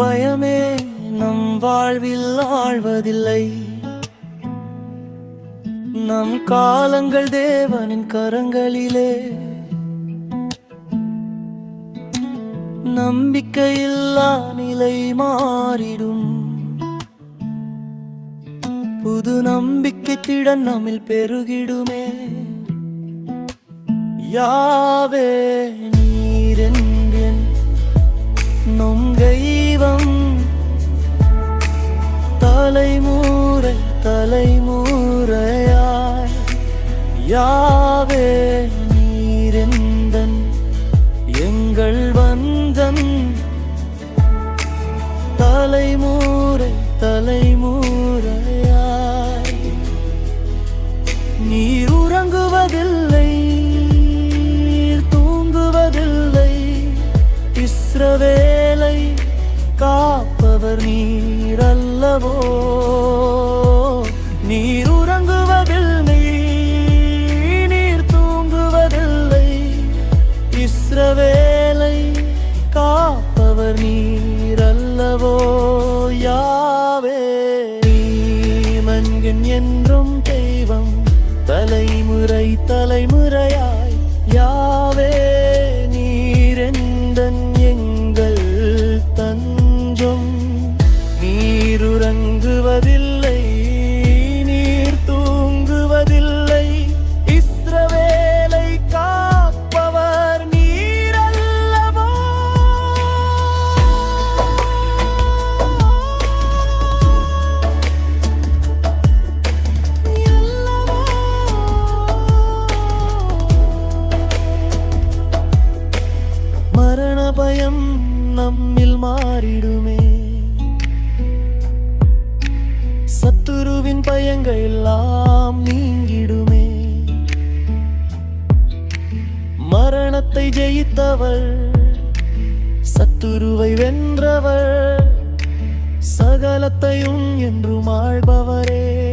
பயமே நம் வாழ்வில் ஆழ்வதில்லை. நம் காலங்கள் தேவனின் கரங்களிலே. நம்பிக்கையில்லா நிலை மாறிடும். புது நம்பிக்கை திடன் நம்மில் பெருகிடுமே. யாவே நீரென்றென். தெய்வம். தலைமுறை தலைமுறையாய் யாவே நீரெந்தன் எங்கள் வந்தன் தலைமுறை தலைமுறையாய் நீர் உறங்குவதில்லை தூங்குவதில்லை. இஸ்ரவே காப்பவர் நீர் அல்லவோ நீர் உறங்குவதில்லை நீர் தூங்குவதில்லை. இஸ்ரவேலை காப்பவர் நீர் அல்லவோ யாவே மன்கன் என்றும் தெய்வம் தலைமுறை தலைமுறையாய் யா பயங்கள் எல்லாம் நீங்கிடுமே. மரணத்தை ஜெயித்தவள் சத்துருவை வென்றவள் சகலத்தையும் என்றும் ஆள்பவரே.